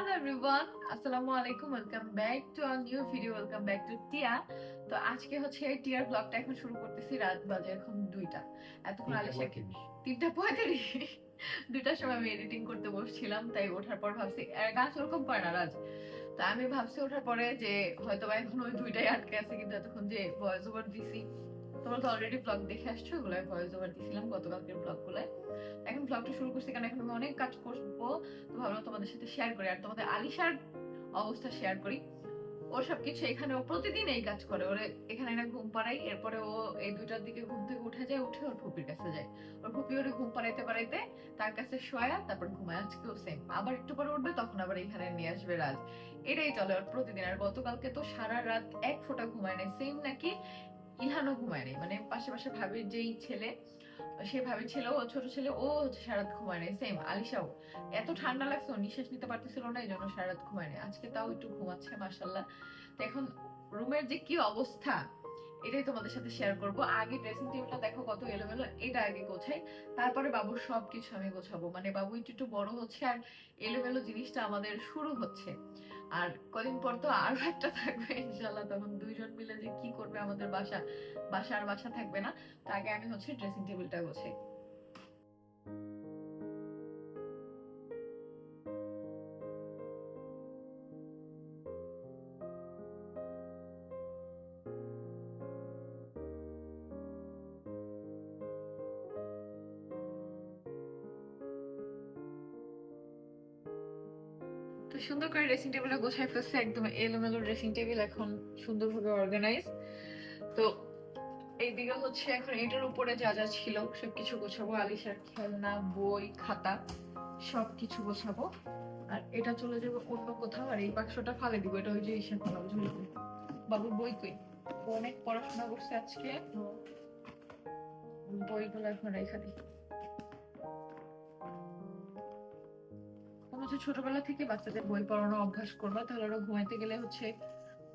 Hello everyone আসসালামু আলাইকুম welcome back to a new video welcome back to টিয়া তো আজকে হচ্ছে টিয়ার ব্লগটা এখন শুরু করতেছি রাত বাজে এখন দুইটা। এতক্ষণ আলিশা তিনটা পঁয়তাল্লিশ। দুইটার সময় আমি এডিটিং করতে বসছিলাম তাই ওঠার পর ভাবছি গাছ ওরকম না রাজ। তা আমি ভাবছি ওঠার পরে যে হয়তো বা এখন ওই দুইটাই আটকে আছে কিন্তু এতক্ষণ যে ভয়েস ওভার দিছি তোমরা তো অলরেডি ব্লগ দেখে আসছো ওগুলো ভয়েস ওভার দিছিলাম গতকালকের ব্লগগুলোই এখন ব্লগটা শুরু করছি কারণ এখন আমি অনেক কাজ করব, তো ভাবলাম তোমাদের সাথে শেয়ার করি। আর তোমাদের আলিশার অবস্থা শেয়ার করি। ওর সবকিছু এখানে, ও প্রতিদিন এই কাজ করে। ওরে এখানে না ঘুম পাড়াই, এরপরে ও এই দুইটার দিকে ঘুম থেকে উঠে যায়, উঠে ওর ফুপির কাছে যায়। ওর ফুপি ওরে ঘুম পাড়াইতে পাড়াইতে তার কাছে শোয়া, তারপর ঘুমায়। আজকেও সেম আবার একটু পরে উঠবে, তখন আবার এখানে নিয়ে আসবে রাজ। এটাই চলে ওর প্রতিদিন। আর গতকালকে তো সারা রাত এক ফোঁটা ঘুমায় নাই। সেম নাকি ইলহানও ঘুমায় মানে পাশে পাশে ভাবির যেই ছেলে, সে ভাবির ছেলে, ও ছোট ছেলে, ও হচ্ছে রাত ঘুমায় নাই সেম আলিশাও। এত ঠান্ডা লাগছে নিঃশ্বাস নিতে পারতেছিল না এই জন্য রাত ঘুমায় নাই আজকে তাও একটু ঘুমাচ্ছে মাসাল্লাহ তো এখন রুমের যে কি অবস্থা, এটাই তোমাদের সাথে শেয়ার করব। আগে ড্রেসিং টেবিলটা দেখো কত এলোমেলো, এটা আগে গোছাই। তারপরে বাবুর সব কিছু আমি গোছাবো। মানে বাবু একটু একটু বড় হচ্ছে আর এলোমেলো জিনিসটা আমাদের শুরু হচ্ছে। আর কদিন পর তো আরও একটা থাকবে ইনশাল্লাহ তখন দুইজন মিলে যে কি করবে আমাদের বাসা বাসা আর বাসা থাকবে না তো আগে আমি হচ্ছে ড্রেসিং টেবিলটা গোছাই। ড্রেসিং টেবিলটা গোছাই ফেলছে, একদম এলোমেলো ড্রেসিং টেবিল এখন সুন্দরভাবে অর্গানাইজ তো এইদিকে হচ্ছে এখন এটার উপরে যা যা ছিল, সবকিছু গোছাবো। আলিশার খেলনা, বই, খাতা সব কিছু গোছাবো। আর এটা চলে যাবে অন্য কোথাও, আর এই বাক্সটা ফালে দিব। এটা ওই যে ইসে ফেলাবো ঝুলে দিব। বাবুর বই কই? অনেক পড়াশোনা করছে আজকে বইগুলো এখন রেখা দিই। হচ্ছে ছোটবেলা থেকে বাচ্চাদের বই পড়ানো অভ্যাস করবা, তাহলে ওরা ঘুমাইতে গেলে হচ্ছে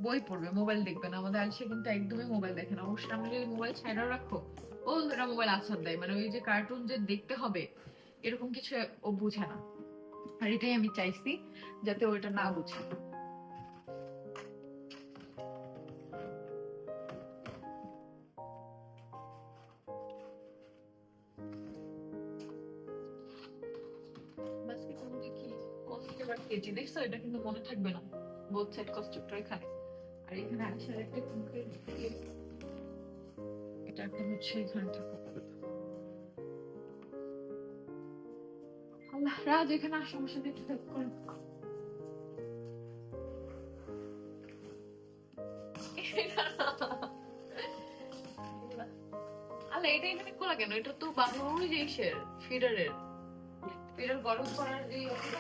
বই পড়বে, মোবাইল দেখবে না। আমাদের আলসে কিন্তু একদমই মোবাইল দেখে না। অবশ্যই আমি যদি মোবাইল ছাড়াও রাখো, ও ওরা মোবাইল আসার দেয়। মানে ওই যে কার্টুন যে দেখতে হবে, এরকম কিছু ও বুঝে না। আর এটাই আমি চাইছি, যাতে ওইটা না বুঝে। এবার কেজি দেখছ এটা কিন্তু মনে থাকবে না। বোথ সাইড কষ্টটা এখানে আর এখানে আসার একটা কুকের এটা একটা হচ্ছে এখানে আল্লাহ রাজ এখানে সাথে একটু দেখা করেন আল্লাহ এটা এখানে খোলা কেন? এটা তো বাংলা যে ইসের ফিডারের গরম করার অবস্থা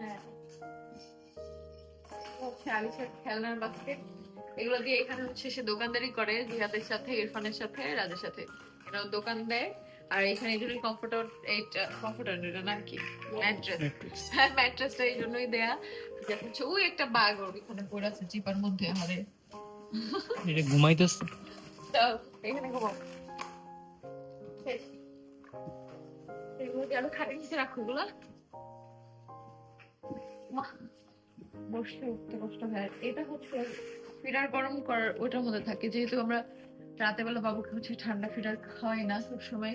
হ্যাঁ। হচ্ছে আলিশার খেলনার বাস্কেট এগুলো দিয়ে এখানে হচ্ছে সে দোকানদারি করে জিহাদের সাথে ইরফানের সাথে রাজের সাথে। এরা দোকান দেয়। আর এখানে এই জন্যই কমফোর্টার এইটা কমফোর্টার এটা নাম কি? ম্যাট্রেস হ্যাঁ ম্যাট্রেসটা এই জন্যই দেয়া। যে হচ্ছে ওই একটা বাঘ ওর এখানে পড়ে আছে চিপার মধ্যে আমাদের। এটা ঘুমাইতেছে। তো এখানে ঘুমাও। শেষ। এগুলো কি আরও খাটের নিচে রাখো এগুলো। বসতে উঠতে কষ্ট হয়। এটা হচ্ছে ফিডার গরম করার ওটার মধ্যে থাকে। যেহেতু আমরা রাতে বেলা বাবুকে হচ্ছে ঠান্ডা ফিডার খাওয়াই না সবসময়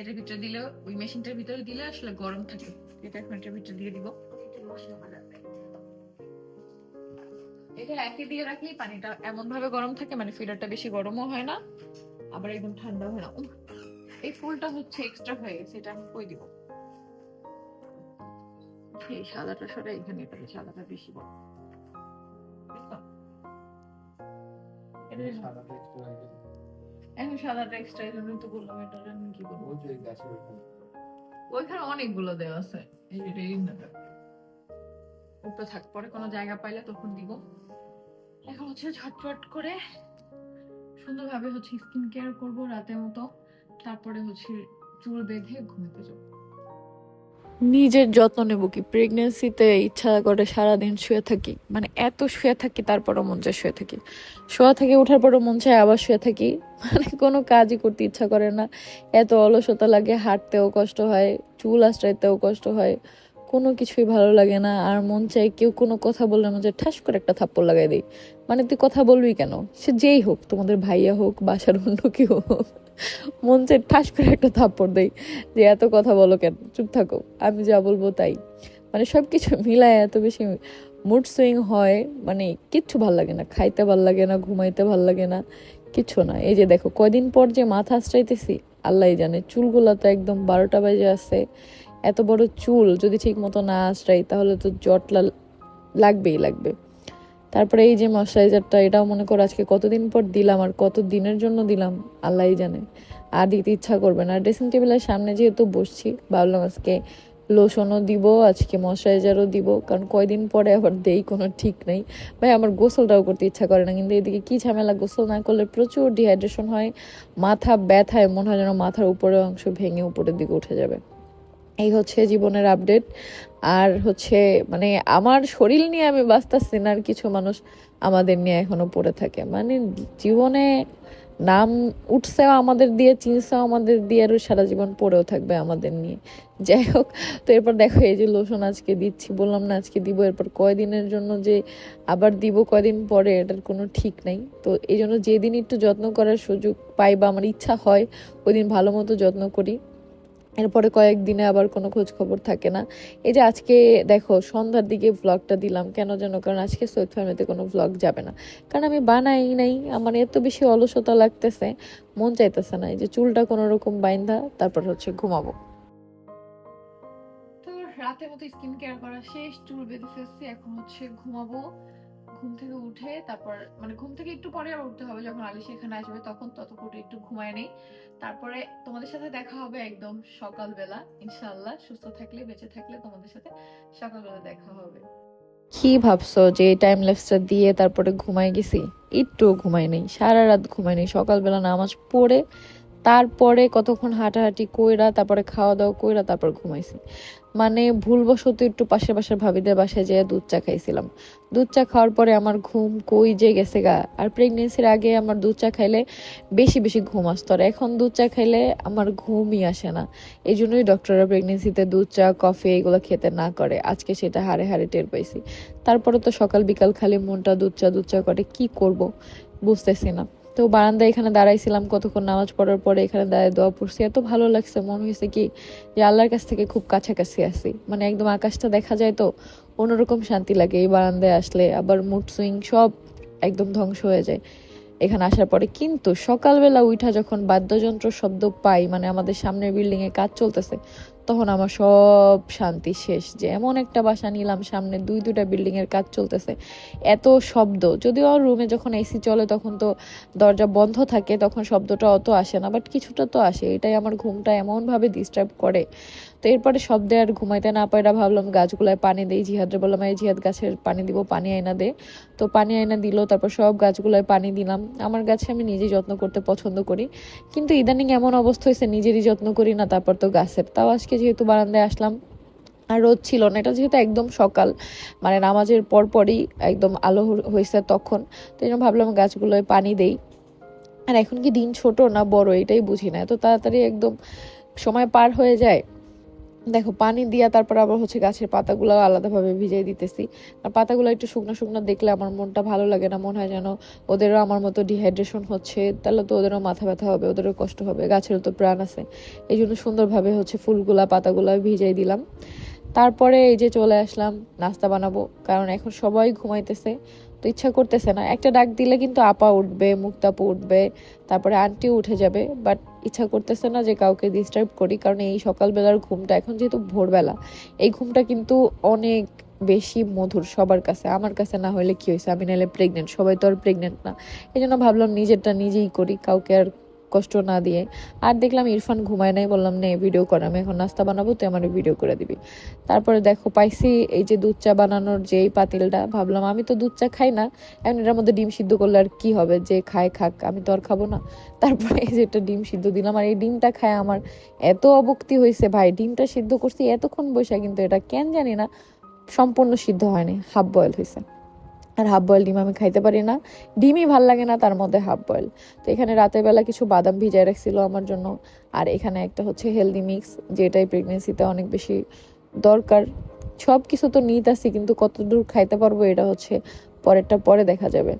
এটার ভিতরে দিলে ওই মেশিনটার ভিতরে দিলে আসলে গরম থাকে। এটা এখন এটার ভিতরে দিয়ে দিব। এটা একই দিয়ে রাখলেই পানিটা এমন ভাবে গরম থাকে মানে ফিডারটা বেশি গরমও হয় না আবার একদম ঠান্ডা হয় না। এই ফুলটা হচ্ছে এক্সট্রা হয়ে গেছে এটা আমি কই দিব? এই সাদাটা সরে এখানে এটা সাদাটা বেশি বড়। এখন সাদাটা এক্সট্রা এই জন্যই তো বললাম এটা আমি কি করব? ওইখানে। অনেকগুলো দেওয়া আছে এই এটা। উপরে থাক, পরে কোনো জায়গা পাইলে তখন দিব। এখন হচ্ছে ঝটপট করে সুন্দরভাবে হচ্ছে স্কিন কেয়ার করব রাতের মতো। তারপরে হচ্ছে চুল বেঁধে ঘুমাতে যাব। নিজের যত্ন নেব কি? প্রেগনেন্সিতে ইচ্ছা করে সারাদিন শুয়ে থাকি। মানে এত শুয়ে থাকি, তারপরও মন চায় শুয়ে থাকি। শোয়া থেকে ওঠার পরও মন চায় আবার শুয়ে থাকি। মানে কোনো কাজই করতে ইচ্ছা করে না। এত অলসতা লাগে, হাঁটতেও কষ্ট হয়, চুল আশ্রাইতেও কষ্ট হয়। কোনো কিছুই ভালো লাগে না। আর মন চায় কেউ কোনো কথা বললে মনে ঠাস করে একটা থাপ্পড় লাগাই দিই। মানে তুই কথা বলবি কেন? সে যেই হোক, তোমাদের ভাইয়া হোক, বাসার অন্য কেউ হোক, মন চাই ঠাস করে একটা থাপ্পড় দেই। যে এত কথা বলো কেন? চুপ থাকো, আমি যা বলব তাই। মানে সব কিছু মিলায় এত বেশি মুড সুইং হয় মানে কিচ্ছু ভালো লাগে না। খাইতে ভালো লাগে না, ঘুমাইতে ভালো লাগে না, কিচ্ছু না। এই যে দেখো, কয়দিন পর যে মাথা আশ্রাইতেছি আল্লাহ জানে, চুলগুলো তো একদম বারোটা বাজে আছে। এত বড় চুল যদি ঠিক মতো না আশ্রাই, তাহলে তো জটলা লাগবেই লাগবে। তারপরে এই যে ময়শ্চারাইজারটা, এটাও মনে করো আজকে কতদিন পর দিলাম আর কত দিনের জন্য দিলাম, আল্লাহই জানে। আর দিতে ইচ্ছা করবে না। ড্রেসিং টেবিলের সামনে যেহেতু বসছি, ভাবলাম আজকে লোশনও দিব, আজকে ময়শ্চারাইজারও দিব, কারণ কয়দিন পরে আবার দেই, কোনো ঠিক নেই। ভাই, আমার গোসলটাও করতে ইচ্ছা করে না, কিন্তু এদিকে কী ঝামেলা, গোসল না করলে প্রচুর ডিহাইড্রেশন হয়। মাথা ব্যথায়, মনে হয় যেন মাথার উপরের অংশ ভেঙে উপরের দিকে উঠে যাবে। এই হচ্ছে জীবনের আপডেট আর হচ্ছে মানে আমার শরীর নিয়ে আমি বাঁচতেছি না, আর কিছু মানুষ আমাদের নিয়ে এখনও পড়ে থাকে। মানে জীবনে নাম উঠছেও আমাদের দিয়ে, চিনছেও আমাদের দিয়ে আরও সারা জীবন পড়েও থাকবে আমাদের নিয়ে। যাই হোক, তো এরপর দেখো, এই যে লোশন আজকে দিচ্ছি, বললাম না আজকে দিব, এরপর কয়দিনের জন্য যে আবার দিব, কয়দিন পরে, এটার কোনো ঠিক নাই। তো এই জন্য যেদিন একটু যত্ন করার সুযোগ পাই বা আমার ইচ্ছা হয়, ওই দিন ভালো মতো যত্ন করি। এরপরে কয়েকদিনে আবার কোনো খোঁজ খবর থাকে না। এই যে আজকে দেখো, সন্ধ্যার দিকে ভ্লগটা দিলাম, কেন যেন? কারণ আজকে সৈয়দ ফ্যামিলিতে কোনো ভ্লগ যাবে না। কারণ আমি বানাই নাই, আমার এত বেশি অলসতা লাগতেছে, মন চাইতেছে না। এই যে চুলটা কোনো রকম বাইন্ধা, তারপর হচ্ছে ঘুমাবো। তো রাতের মতো স্কিন কেয়ার করা শেষ, চুল বেঁধে ফেলছি, এখন হচ্ছে ঘুমাবো। ঘুম থেকে উঠে তারপর মানে ঘুম থেকে একটু পরে আবার উঠতে হবে যখন আলিশ এখানে আসবে, তখন ততক্ষণ একটু ঘুমায় নেই। তারপরে তোমাদের সাথে দেখা হবে একদম সকালবেলা ইনশাল্লাহ সুস্থ থাকলে, বেঁচে থাকলে তোমাদের সাথে সকালবেলা দেখা হবে। কি ভাবছ যে টাইম ল্যাপসটা দিয়ে তারপরে ঘুমাই গেছি? একটু ঘুমাই নেই, সারা রাত ঘুমাই নেই। সকালবেলা নামাজ পড়ে তারপরে কতক্ষণ হাঁটাহাঁটি কইরা তারপরে খাওয়া দাওয়া কইরা তারপর ঘুমাইছি। মানে ভুলবশত একটু পাশে পাশের ভাবিদের বাসায় যেয়ে দুধ চা খাইছিলাম। দুধ চা খাওয়ার পরে আমার ঘুম কই যে গেছে গা। আর প্রেগনেন্সির আগে আমার দুধ চা খাইলে বেশি বেশি ঘুম আসতো। আর এখন দুধ চা খাইলে আমার ঘুমই আসে না। এই জন্যই ডক্টররা প্রেগনেন্সিতে দুধ চা কফি এগুলো খেতে না করে। আজকে সেটা হারে হারে টের পাইছি। তারপরে তো সকাল বিকাল খালি মনটা দুধ চা দুধ চা করে কি করব? বুঝতেছি না। তো বারান্দায় এখানে দাঁড়াইছিলাম কতক্ষণ নামাজ পড়ার পরে এখানে দাঁড়ায় দোয়া পড়ছি। এত ভালো লাগছে, মনে হয়েছে কি যে আল্লাহর কাছ থেকে খুব কাছাকাছি আছি। মানে একদম আকাশটা দেখা যায় তো অন্যরকম শান্তি লাগে এই বারান্দায় আসলে। আবার মুড সুইং সব একদম ধ্বংস হয়ে যায় এখানে আসার পরে। কিন্তু সকালবেলা উঠা যখন বাদ্যযন্ত্র শব্দ পাই মানে আমাদের সামনের বিল্ডিং এ কাজ চলতেছে তখন আমার সব শান্তি শেষ। যে এমন একটা বাসা নিলাম, সামনে দুই দুটা বিল্ডিংয়ের কাজ চলতেছে। এত শব্দ। যদিও রুমে যখন এসি চলে তখন তো দরজা বন্ধ থাকে, তখন শব্দটা অত আসে না বাট কিছুটা তো আসে। এটাই আমার ঘুমটা এমনভাবে ডিস্টার্ব করে। তো এরপরে শব্দে আর ঘুমাইতে না পাইরা ভাবলাম গাছগুলায় পানি দেই, জিহাদরে বললাম, এই জিহাদ গাছের পানি দিব, পানি আয়না দে। তো পানি আয়না দিল, তারপর সব গাছগুলায় পানি দিলাম। আমার গাছে আমি নিজেই যত্ন করতে পছন্দ করি, কিন্তু ইদানিং এমন অবস্থা হয়েছে নিজেরই যত্ন করি না, তারপর তো গাছের। তাও আজকে যেহেতু বারান্দায় আসলাম, আর রোদ ছিল না, এটা যেহেতু একদম সকাল মানে নামাজের পরপরই একদম আলো হয়েছে তখন, তো জন্য ভাবলাম গাছগুলোয় পানি দেই। আর এখন কি দিন ছোট না বড়, এটাই বুঝি না, এত তাড়াতাড়ি একদম সময় পার হয়ে যায়। দেখো, পানি দিয়া তারপর আবার হচ্ছে গাছের পাতাগুলো আলাদাভাবে ভিজিয়ে দিতেছি। আর পাতাগুলো একটু শুকনো শুকনো দেখলে আমার মনটা ভালো লাগে না, মনে হয় যেন ওদেরও আমার মতো ডিহাইড্রেশন হচ্ছে, তাহলে তো ওদেরও মাথা ব্যথা হবে, ওদেরও কষ্ট হবে, গাছেরও তো প্রাণ আছে। এই জন্য সুন্দরভাবে হচ্ছে ফুলগুলা, পাতাগুলো ভিজিয়ে দিলাম। তারপরে এই যে চলে আসলাম, নাস্তা বানাবো, কারণ এখন সবাই ঘুমাইতেছে, তো ইচ্ছা করতেছে না। একটা ডাক দিলে কিন্তু আপা উঠবে, মুক্তাপু উঠবে, তারপরে আন্টিও উঠে যাবে বাট ইচ্ছা করতেছে না যে কাউকে ডিস্টার্ব করি, কারণ এই সকালবেলার ঘুমটা এখন যেহেতু ভোরবেলা, এই ঘুমটা কিন্তু অনেক বেশি মধুর সবার কাছে। আমার কাছে না হলে কি হয়েছে? আমি নাহলে প্রেগনেন্ট সবাই তো আর প্রেগনেন্ট না। এই জন্য ভাবলাম নিজেরটা নিজেই করি, কাউকে আর কষ্ট না দিয়ে। আর দেখলাম ইরফান ঘুমায় নাই, বললাম, নে ভিডিও কর, আমি এখন নাস্তা বানাবো, তুই আমার ভিডিও করে দিবি। তারপরে দেখো, পাইছি এই যে দুধ চা বানানোর যেই পাতিলটা, ভাবলাম, আমি তো দুধ চা খাই না, এখন এটার মধ্যে ডিম সিদ্ধ করলে আর কি হবে? যে খায় খাক, আমি তো আর খাব না। তারপরে এই যে একটা ডিম সিদ্ধ দিলাম, আর এই ডিমটা খায় আমার এত অবক্তি হয়েছে ভাই, ডিমটা সিদ্ধ করছি এতক্ষণ বসে, কিন্তু এটা কেন জানি না সম্পূর্ণ সিদ্ধ হয়নি, হাফ বয়েল হয়েছে। আর হাফ বয়েল ডিম আমি খাইতে পারি না। ডিমই ভালো লাগে না, তার মধ্যে হাফ বয়েল তো এখানে রাতের বেলা কিছু বাদাম ভিজায় রাখছিল আমার জন্য। আর এখানে একটা হচ্ছে হেলদি মিক্স যেটাই প্রেগনেন্সিতে অনেক বেশি দরকার। সব কিছু তো নিত আসি কিন্তু কতদূর খাইতে পারব, এটা হচ্ছে পরেরটা পরে দেখা যাবে।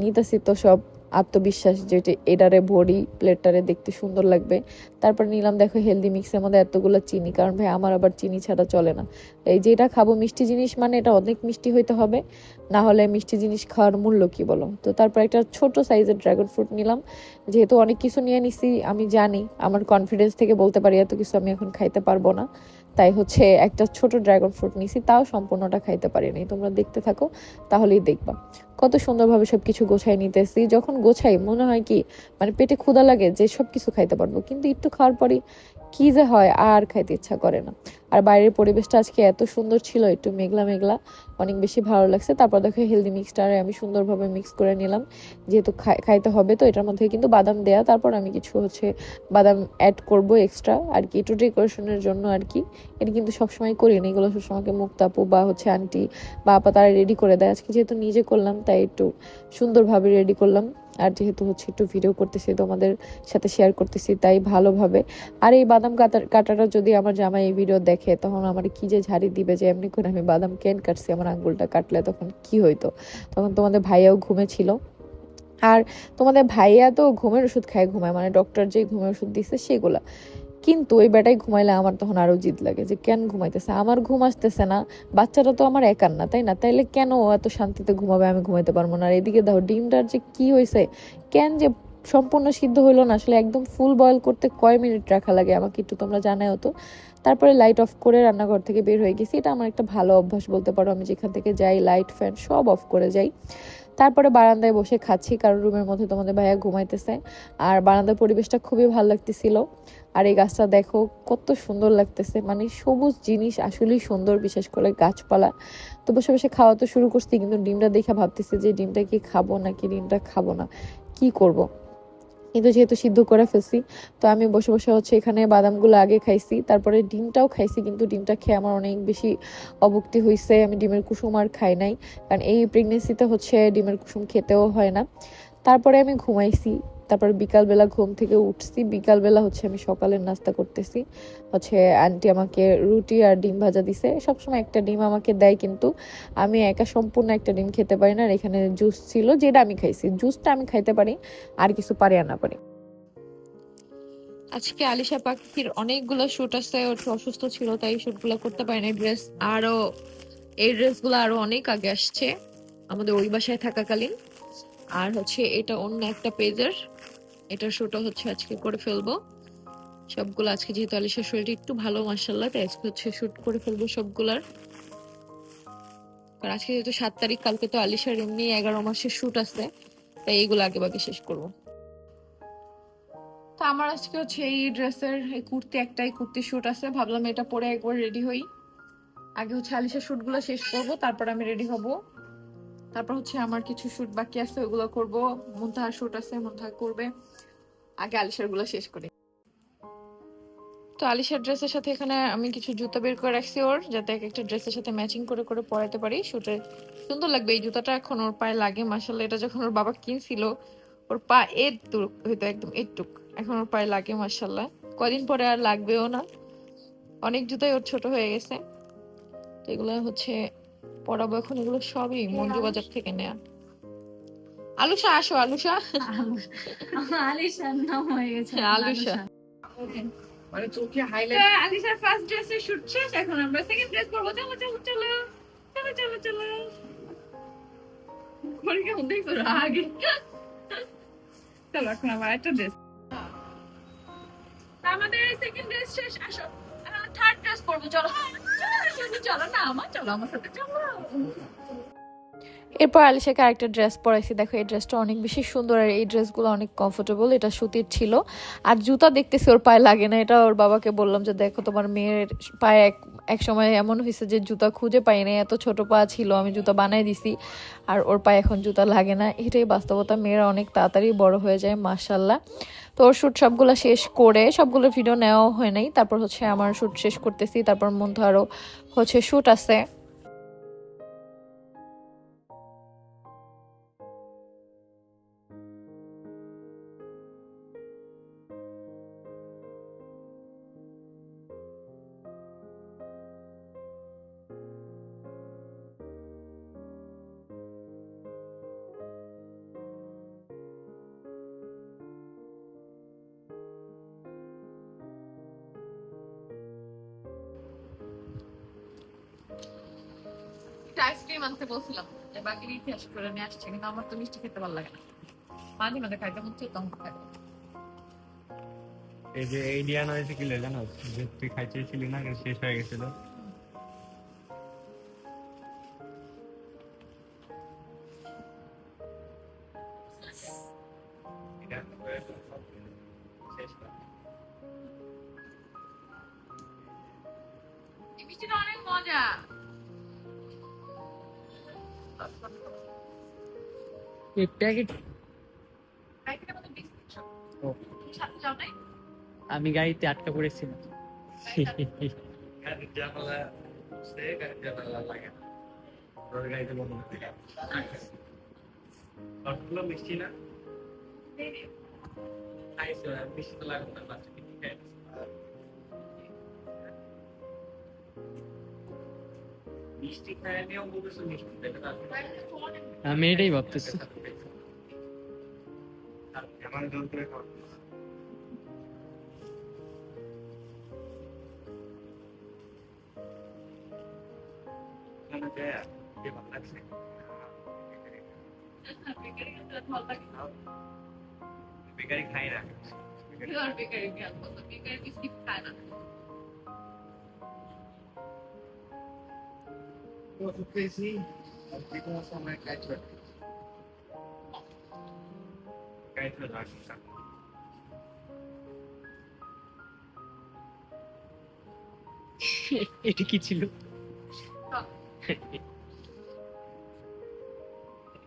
নিত আসি তো সব আত্মবিশ্বাস যেটা এটারে ভরি, প্লেটটারে দেখতে সুন্দর লাগবে। তারপর নিলাম, দেখো হেলদি মিক্সের মধ্যে এতগুলো চিনি। কারণ ভাই, আমার আবার চিনি ছাড়া চলে না। এই যেটা খাব, মিষ্টি জিনিস মানে এটা অনেক মিষ্টি হইতে হবে। না হলে মিষ্টি জিনিস খাওয়ার মূল্য কি বলো? তো তারপর একটা ছোট সাইজের ড্রাগন ফ্রুট নিলাম। যেহেতু অনেক কিছু নিয়ে নিছি, আমি জানি, আমার কনফিডেন্স থেকে বলতে পারি, এত কিছু আমি এখন খাইতে পারব না। তাই হচ্ছে একটা ছোট ড্রাগন ফ্রুট নিয়েছি তাও সম্পূর্ণটা খাইতে পারিনি। তোমরা দেখতে থাকো, তাহলেই দেখবা। কত সুন্দরভাবে সব কিছু গোছাই নিতেছি। যখন গোছাই, মনে হয় কি মানে পেটে ক্ষুদা লাগে যে সব কিছু খাইতে পারব। কিন্তু একটু খাওয়ার পরই কি যে হয়, আর খাইতে ইচ্ছা করে না। আর বাইরের পরিবেশটা আজকে এত সুন্দর ছিল, একটু মেঘলা মেঘলা, অনেক বেশি ভালো লাগছে। তারপর দেখো হেলদি মিক্সটারে আমি সুন্দরভাবে মিক্স করে নিলাম। যেহেতু খাই- খাইতে হবে, তো এটার মধ্যে কিন্তু বাদাম দেয়া। তারপর আমি কিছু হচ্ছে বাদাম অ্যাড করব এক্সট্রা আর কি, একটু ডেকোরেশনের জন্য আর কি। এটা কিন্তু সবসময় করি না। এগুলো সবসময় মুক্তাপু বা হচ্ছে আন্টি বা আপা তারা রেডি করে দেয়। আজকে যেহেতু নিজে করলাম, তাই একটু সুন্দরভাবে রেডি করলাম। আর যেহেতু হচ্ছে একটু ভিডিও করতেছি, তোমাদের সাথে শেয়ার করতেছি, তাই ভালোভাবে। আর এই বাদাম কাটা কাটাটা যদি আমার জামাই এই ভিডিও দেখে, তখন আমার কি যে ঝাড়ি দিবে যে এমনি করে আমি বাদাম কেন কাটছি, আমার আঙ্গুলটা কাটলে তখন কি হইতো? তখন তোমাদের ভাইয়াও ঘুমেছিল আর তোমাদের ভাইয়া তো ঘুমের ওষুধ খায়, ঘুমায় মানে ডক্টর যে ঘুমের ওষুধ দিচ্ছে সেগুলা। কিন্তু ওই বেটাই ঘুমাইলে আমার তখন আরও জিদ লাগে যে কেন ঘুমাইতেছে? আমার ঘুম আসতেছে না, বাচ্চাটা তো আমার একার না, তাই না? তাইলে কেন এত শান্তিতে ঘুমাবে আমি ঘুমাইতে পারব না? আর এদিকে দেখো, ডিমটার যে কি হয়েছে কেন যে সম্পূর্ণ সিদ্ধ হইল না, আসলে একদম ফুল বয়েল করতে কয় মিনিট রাখা লাগে আমাকে একটু তোমরা জানাও তো। তারপরে লাইট অফ করে রান্নাঘর থেকে বের হয়ে গেছি। এটা আমার একটা ভালো অভ্যাস বলতে পারো, আমি যেখান থেকে যাই, লাইট ফ্যান সব অফ করে যাই। তারপরে বারান্দায় বসে খাচ্ছি, কারণ রুমের মধ্যে তোমাদের ভাইয়া ঘুমাইতেছে। আর বারান্দার পরিবেশটা খুবই ভালো লাগতেছিল। আর এই গাছটা দেখো, কত সুন্দর লাগতেছে। মানে সবুজ জিনিস, আসলেই সুন্দর, বিশেষ করে গাছপালা। তো বসে বসে খাওয়া তো শুরু করছি, কিন্তু ডিমটা দেখে ভাবতেছে যে ডিমটা কি খাব নাকি ডিমটা খাব না। কি করব। কিন্তু যেহেতু সিদ্ধ করে ফেলছি, তো আমি বসে বসে হচ্ছে এখানে বাদামগুলো আগে খাইছি, তারপরে ডিমটাও খাইছি, কিন্তু ডিমটা খেয়ে আমার অনেক বেশি অভুক্তি হয়েছে আমি ডিমের কুসুম আর খাই নাই। কারণ এই প্রেগনেন্সিতে হচ্ছে ডিমের কুসুম খেতেও হয় না। তারপরে আমি ঘুমাইছি। তারপর বিকালবেলা ঘুম থেকে উঠছি। বিকালবেলা হচ্ছে আমি সকালের নাস্তা করতেছি। হচ্ছে আন্টি আমাকে রুটি আর ডিম ভাজা দিছে। সবসময় একটা ডিম আমাকে দেয় কিন্তু আমি একা সম্পূর্ণ একটা ডিম খেতে পারি না। আর এখানে জুস ছিল যেটা আমি খাইছি। জুসটা আমি খাইতে পারি, আর কিছু পারি আর না পারি। আজকে আলিশা পাখির অনেকগুলো শুট আছে। ওর অসুস্থ ছিল, তাই শুটগুলো করতে পারি না ড্রেস আরও, এই ড্রেসগুলো আরও অনেক আগে আসছে। আমাদের ওই বাসায় থাকাকালীন। আর হচ্ছে এটা অন্য একটা পেজের এটার শুটও হচ্ছে আজকে করে ফেলব। সবগুলো আজকে যেহেতু আলিশার শরীরটা একটু ভালো মার্শাল্লাহ তাই আজকে হচ্ছে শুট করে ফেলব সবগুলার। আর আজকে যেহেতু সাত তারিখ, কালকে তো আলিশার এমনি এগারো মাসের শুট আছে, তাই এইগুলো আগে বাগে শেষ করব। তো আমার আজকে হচ্ছে এই ড্রেসের, এই কুর্তি একটাই, কুর্তি শ্যুট আছে। ভাবলাম এটা পরে একবার রেডি হই। আগে হচ্ছে আলিশার শ্যুটগুলো শেষ করব, তারপর আমি রেডি হব। তারপর হচ্ছে আমার কিছু শুট বাকি আছে, ওগুলো করব। মুন্তাহার শুট আছে, মুন্তাহা করবে। আগে আলিশারগুলো শেষ করি। তো আলিশার ড্রেসের সাথে এখানে আমি কিছু জুতা বের করে রাখছি ওর, যাতে এক একটা ড্রেসের সাথে ম্যাচিং করে করে পরাতে পারি। শুটে সুন্দর লাগবে এই জুতাটা, এখন ওর পায়ে লাগে। মাসাল্লাহ এটা যখন ওর বাবা কিনছিল, ওর পা এটুক হয়তো একদম এটুক এখন ওর পায়ে লাগে মাসাল্লাহ কদিন পরে আর লাগবেও না। অনেক জুতাই ওর ছোট হয়ে গেছে। এগুলো হচ্ছে পরাবো এখন এগুলো সবই মঞ্জু বাজার থেকে নেয়া। আলুষা আসো আলুষা আলিশার নাম হয়ে গেছে আলুষা মানে চোখে হাইলাইট আলিশার ফার্স্ট ড্রেসের শুট শেষ? এখন আমরা সেকেন্ড ড্রেস করব চলো চলো চলো। চলো চলো চলো। ঘড়ি কেমন দেখছ? আগে চলো এখন আমার একটা ড্রেস আমাদের সেকেন্ড ড্রেস শেষ আসো। থার্ড ড্রেস সাথে চলো। এরপর আলিশাকে আরেকটা ড্রেস পরাইছি। দেখো, এই ড্রেসটা অনেক বেশি সুন্দর আর এই ড্রেসগুলো অনেক কমফোর্টেবল এটা সুতির ছিল। আর জুতা দেখতেছি ওর পায়ে লাগে না, এটা ওর বাবাকে বললাম যে, দেখো, তোমার মেয়ের পায়ে এক এক সময় এমন হয়েছে যে, জুতা খুঁজে পাই না এত ছোট পা ছিল, আমি জুতা বানাই দিছি, আর ওর পায়ে এখন জুতা লাগে না। এটাই বাস্তবতা, মেয়েরা অনেক তাড়াতাড়ি বড় হয়ে যায় মার্শাল্লাহ তো শ্যুট সবগুলো শেষ করে সবগুলো ভিডিও নেওয়া হয় নাই। তারপর হচ্ছে আমার শ্যুট শেষ করতেছি, তারপর মধ্যে আরও হচ্ছে শ্যুট আছে। একটা আইসক্রিম আনতে বলছিলাম। যে বাকির ইতিহাস করে নিয়ে আসছে, কিন্তু আমার তো মিষ্টি খেতে ভালো লাগে না। মাঝে মাঝে খাইতে মন তখন খাইতে এই যে এই ডিয়ান হয়েছে কি জানো যে তুই খাইছিলি না, শেষ হয়ে গেছিল। প্যাকেট প্যাকেটের মধ্যে বিস্কুট ও। সাথে যাও আমি গাড়িতে আটকা পড়েছিলাম। মিষ্টি না মিষ্টি তো লাগবে না বাচ্চা মিষ্টি খায় নিয়েও বলতেছে মিষ্টি আমি এটাই ভাবতেছি। আমার জোর করে খাওয়া ভালো লাগছে বেকারি খেতে ভালো লাগে বেকারি খাই না পিওর বেকারি জ্ঞান বলতো বেকারি বিস্কিট খায় না ওষুধ পেয়েছি আর যে কোনো সময় খাইতে খাইতে লাগছে এটা কি ছিল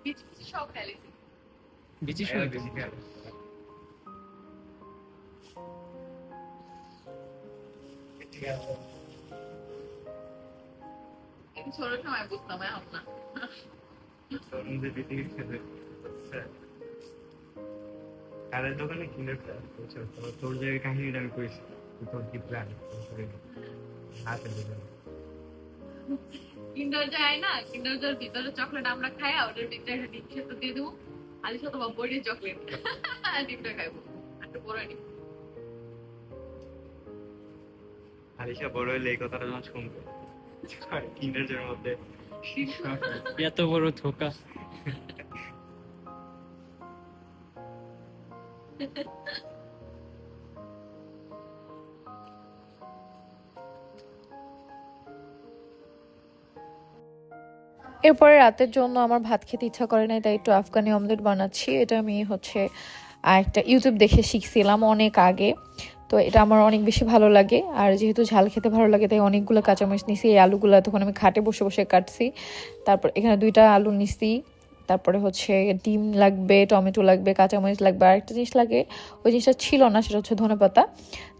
বিচ বিচ সব খেলেছি বিচি হ্যাঁ, শুনতে বেশি খাই ঠিক আছে কিন্তু ছোট সময় বুঝতাম এখন না তরুণদের বেশি খেতে কারের দোকানে কিনে তোর যে কাহিনীটা আমি কইছি তোর কি প্ল্যান হাতে দেবে কিন্ডার যায় না কিন্ডার জয়ের ভিতরে চকলেট আমরা খাই আর ওটার ভিতরে একটা ডিম সেদ্ধ দিয়ে দেবো। আলি সাথে বা বড়ি চকলেট ডিমটা খাইবো। একটা বড় ডিম। আলিশা বড় হলে এই কথাটা যখন শুনবে। কিন্ডারের মধ্যে এত বড় ধোকা। এরপরে রাতের জন্য আমার ভাত খেতে ইচ্ছা করে নাই, তাই একটু আফগানি অমলেট বানাচ্ছি। এটা আমি হচ্ছে একটা ইউটিউব দেখে শিখছিলাম অনেক আগে। তো এটা আমার অনেক বেশি ভালো লাগে। আর যেহেতু ঝাল খেতে ভালো লাগে, তাই অনেকগুলো কাঁচামরিচ নিছি। এই আলুগুলো তখন আমি খাটে বসে বসে কাটছি। তারপর এখানে দুইটা আলু নিছি। তারপরে হচ্ছে ডিম লাগবে, টমেটো লাগবে, কাঁচামরিচ লাগবে আর একটা জিনিস লাগে, ওই জিনিসটা ছিল না, সেটা হচ্ছে ধনেপাতা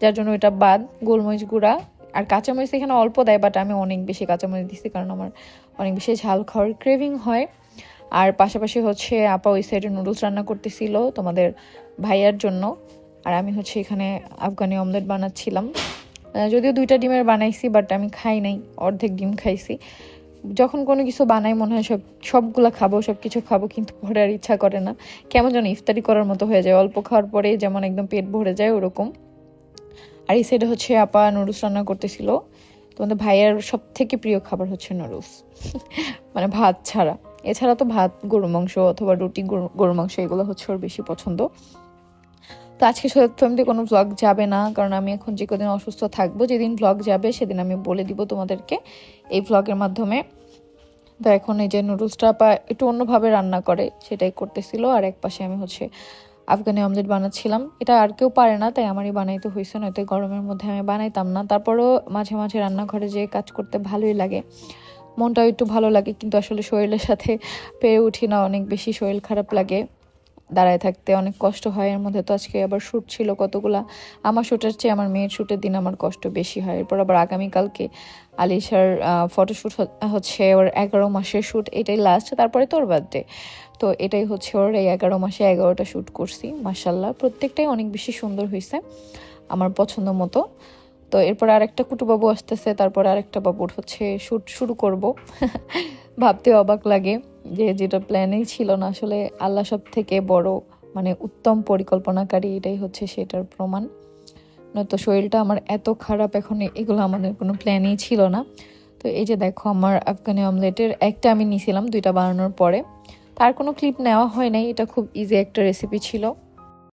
যার জন্য এটা বাদ, গোলমরিচ গুঁড়া। আর কাঁচামরিচ এখানে অল্প দেয় বাট আমি অনেক বেশি কাঁচামরিচ দিছি, কারণ আমার অনেক বেশি ঝাল খাওয়ার ক্রেভিং হয়। আর পাশাপাশি হচ্ছে আপা ওই সাইডে নুডলস রান্না করতেছিল তোমাদের ভাইয়ার জন্য। আর আমি হচ্ছে এখানে আফগানি অমলেট বানাচ্ছিলাম। যদিও দুইটা ডিমের বানাইছি বাট আমি খাই নাই, অর্ধেক ডিম খাইছি। যখন কোনো কিছু বানাই, মনে হয় সব, সবগুলো খাব সব কিছু খাব, কিন্তু পরে আর ইচ্ছা করে না। কেমন যেন ইফতারি করার মতো হয়ে যায়। অল্প খাওয়ার পরে যেমন একদম পেট ভরে যায়, ওরকম। আর এই সাইডে হচ্ছে আপা নুডলস রান্না করতেছিল। তোমাদের ভাইয়ের সব থেকে প্রিয় খাবার হচ্ছে নুডলস মানে ভাত ছাড়া। এছাড়া তো ভাত গরু মাংস অথবা রুটি, গরু মাংস, এগুলো হচ্ছে ওর বেশি পছন্দ। তো আজকে সৈয়দ ফ্যামিলি কোনো ব্লগ যাবে না, কারণ আমি এখন যে কদিন অসুস্থ থাকব, যেদিন ব্লগ যাবে সেদিন আমি বলে দিব তোমাদেরকে এই ব্লগের মাধ্যমে। তো এখন এই যে নুডলসটা পা একটু অন্যভাবে রান্না করে, সেটাই করতেছিল, আর এক পাশে আমি হচ্ছে আফগানি অমলেট বানাচ্ছিলাম। এটা আর কেউ পারে না, তাই আমারই বানাইতে হয়েছে নয়তো গরমের মধ্যে আমি বানাইতাম না। তারপরেও মাঝে মাঝে রান্নাঘরে যেয়ে কাজ করতে ভালোই লাগে। মনটাও একটু ভালো লাগে, কিন্তু আসলে শরীরের সাথে পেয়ে উঠি না, অনেক বেশি শরীর খারাপ লাগে। দাঁড়ায় থাকতে অনেক কষ্ট হয়। এর মধ্যে তো আজকে আবার শ্যুট ছিল কতগুলা। আমার শ্যুটের চেয়ে আমার মেয়ের শ্যুটের দিন আমার কষ্ট বেশি হয়। এরপর আবার আগামীকালকে আলিশার ফটোশ্যুট হচ্ছে ওর এগারো মাসের শ্যুট। এটাই লাস্ট তারপরে তোর বার্থডে তো এটাই হচ্ছে ওর এই এগারো মাসে এগারোটা শ্যুট করছি। মাসাল্লাহ প্রত্যেকটাই অনেক বেশি সুন্দর হয়েছে আমার পছন্দ মতো। তো এরপর আরেকটা কুটুবাবু আসতেছে, তারপর আরেকটা বাবুর হচ্ছে শ্যুট শুরু করব। ভাবতে অবাক লাগে। যে যেটা প্ল্যানেই ছিল না, আসলে আল্লাহ সব থেকে বড় মানে উত্তম পরিকল্পনাকারী এটাই হচ্ছে সেটার প্রমাণ। নয়তো শরীরটা আমার এত খারাপ এখন, এগুলো আমাদের কোনো প্ল্যানেই ছিল না। তো এই যে দেখো আমার আফগানি অমলেটের একটা আমি নিয়েছিলাম দুইটা বানানোর পরে। তার কোনো ক্লিপ নেওয়া হয় নাই, এটা খুব ইজি একটা রেসিপি ছিল।